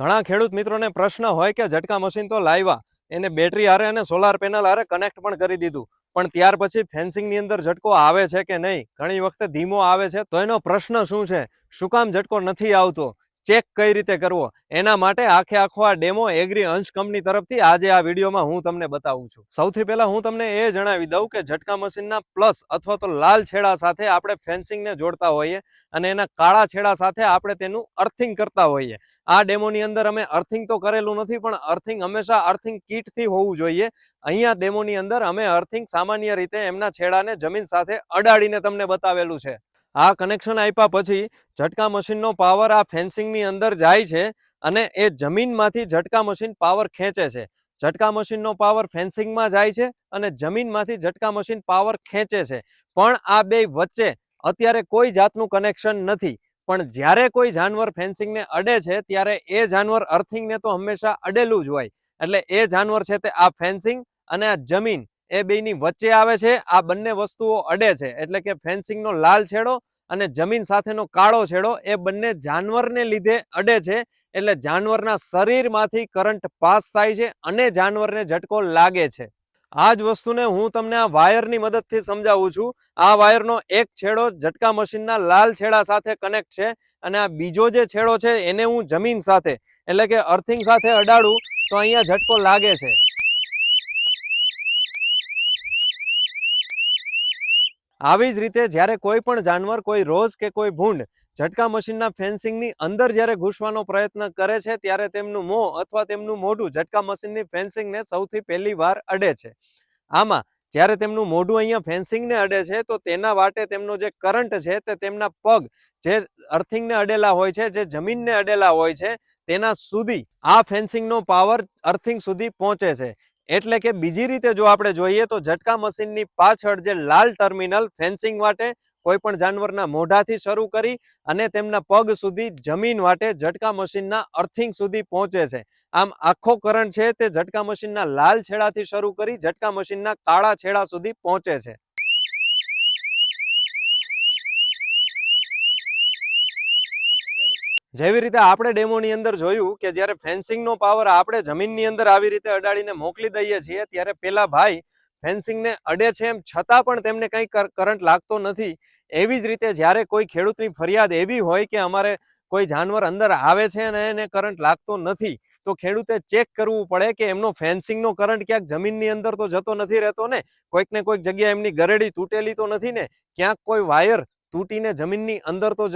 ઘણા ખેડૂત મિત્રોને પ્રશ્ન હોય કે ઝટકા મશીન તો લાવ્યા, એને બેટરી હારે અને સોલાર પેનલ હારે કનેક્ટ પણ કરી દીધું. પણ ત્યાર પછી ફેન્સિંગની અંદર ઝટકો આવે છે કે નહીં? ઘણી વખતે ધીમો આવે છે. તો એનો પ્રશ્ન શું છે? શું કામ ઝટકો નથી આવતો? ચેક કઈ રીતે કરવો? એના માટે આખે આખો આ ડેમો એગ્રી અંશ કંપની તરફથી આજે આ વિડીયોમાં હું તમને બતાવું છું. સૌથી પહેલા હું તમને એ જણાવી દઉં કે ઝટકા મશીનના પ્લસ અથવા તો લાલ છેડા સાથે આપણે ફેન્સિંગને જોડતા હોઈએ અને એના કાળા છેડા સાથે આપણે તેનું અર્થિંગ કરતા હોઈએ. આ ડેમોની અંદર અમે અર્થિંગ તો કરેલું નથી, પણ અર્થિંગ હંમેશા અર્થિંગ કીટથી હોવું જોઈએ. અહીંયા ડેમોની અંદર અમે અર્થિંગ સામાન્ય રીતે એમના છેડાને જમીન સાથે અડાડીને તમને બતાવેલું છે. આ કનેક્શન આપ્યા પછી ઝટકા મશીનનો પાવર આ ફેન્સિંગની અંદર જાય છે અને એ જમીનમાંથી ઝટકા મશીન પાવર ખેંચે છે. ઝટકા મશીનનો પાવર ફેન્સિંગમાં જાય છે અને જમીનમાંથી ઝટકા મશીન પાવર ખેંચે છે. પણ આ બે વચ્ચે અત્યારે કોઈ જાતનું કનેક્શન નથી. પણ જ્યારે કોઈ જાનવર ફેન્સિંગને અડે છે, ત્યારે એ જાનવર અર્થિંગને તો હંમેશા અડેલું જ હોય. એટલે એ જાનવર છે તે આ ફેન્સિંગ અને આ જમીન. એ બેયની વચ્ચે આવે છે. આ બંને વસ્તુઓ અડે છે. એટલે કે ફેન્સિંગનો લાલ છેડો અને જમીન સાથેનો કાળો છેડો એ બંને જાનવરને લીધે અડે છે. એટલે જાનવરના શરીરમાંથી કરંટ પાસ થાય છે અને જાનવરને ઝટકો લાગે છે. આ જ વસ્તુને હું તમને આ વાયરની મદદથી સમજાવું છું. આ વાયરનો એક છેડો ઝટકા મશીનના લાલ છેડા સાથે કનેક્ટ છે અને આ બીજો જે છેડો છે એને હું જમીન સાથે એટલે કે અર્થિંગ સાથે અડાડું તો અહીંયા ઝટકો લાગે છે. આવી જ રીતે જ્યારે કોઈ પણ જાનવર, કોઈ રોઝ કે કોઈ ભૂંડ ઝટકા મશીનના ફેન્સિંગની અંદર જ્યારે ઘૂસવાનો પ્રયત્ન કરે છે, ત્યારે તેમનું મોં અથવા તેમનું મોઢું ઝટકા મશીનની ફેન્સિંગને સૌથી પહેલી વાર અડે છે. આમાં જ્યારે તેમનું મોઢું અહીંયા ફેન્સિંગને અડે છે, તો તેના વાટે તેમનો જે કરંટ છે તે તેમના પગ જે અર્થિંગને અડેલા હોય છે, જે જમીનને અડેલા હોય છે, તેના સુધી આ ફેન્સિંગનો પાવર અર્થિંગ સુધી પહોંચે છે. એટલે કે બીજી રીતે જો આપણે જોઈએ તો ઝટકા મશીનની પાછળ જે લાલ ટર્મિનલ ફેન્સિંગ વાટે કોઈ પણ જાનવરના મોઢાથી શરૂ કરી અને તેમના પગ સુધી જમીન વાટે ઝટકા મશીનના અર્થિંગ સુધી પહોંચે છે. આમ આખો કરંટ છે તે ઝટકા મશીનના લાલ છેડાથી શરૂ કરી ઝટકા મશીનના કાળા છેડા સુધી પહોંચે છે. જેવી રીતે આપણે ડેમોની અંદર જોયું કે જ્યારે ફેન્સિંગનો પાવર આપણે જમીનની અંદર આવી રીતે અડાડીને મોકલી દઈએ છીએ, ત્યારે પેલા ભાઈ ફેન્સિંગને અડે છે એમ છતાં પણ તેમને કંઈ કરંટ લાગતો નથી. એવી જ રીતે જ્યારે કોઈ ખેડૂતની ફરિયાદ એવી હોય કે અમારે કોઈ જાનવર અંદર આવે છે અને એને કરંટ લાગતો નથી, તો ખેડૂતે ચેક કરવું પડે કે એમનો ફેન્સિંગનો કરંટ ક્યાંક જમીનની અંદર તો જતો નથી રહેતો ને, કોઈક ને કોઈક જગ્યાએ એમની ગરેડી તૂટેલી તો નથી ને, ક્યાંક કોઈ વાયર તૂટીને જમીનની અંદર તો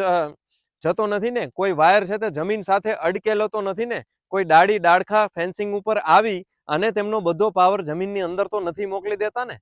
જતો નથી ને, કોઈ વાયર છે તે જમીન સાથે અડકેલો તો નથી ને, કોઈ ડાળી ડાળખા ફેન્સિંગ ઉપર આવી અને તેમનો બધો પાવર જમીનની અંદર તો નથી મોકલી દેતા ને?